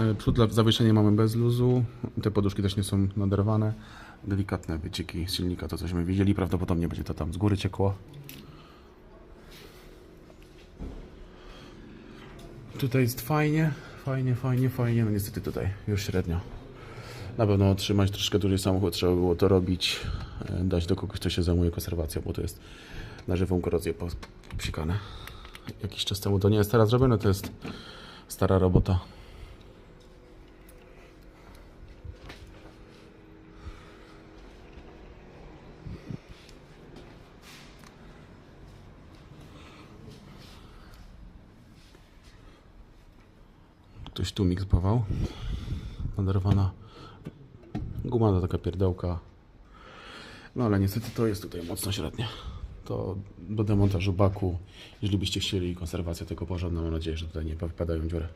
E, Przód dla zawieszenia mamy bez luzu. Te poduszki też nie są naderwane. Delikatne wycieki z silnika, to cośmy widzieli. Prawdopodobnie będzie to tam z góry ciekło. Tutaj jest fajnie, fajnie, fajnie, fajnie. No niestety tutaj już średnio. Na pewno otrzymać troszkę dłużej samochód, trzeba było to robić, e, dać do kogoś, kto się zajmuje konserwacją, bo to jest na żywą korozję popsikane. Jakiś czas temu to nie jest teraz robione, to jest stara robota. Ktoś tu mikspował. Naderwana guma to taka pierdełka. No ale niestety to jest tutaj mocno średnie. To do demontażu baku, jeżeli byście chcieli konserwację tego porządną, mam nadzieję, że tutaj nie wypadają dziury.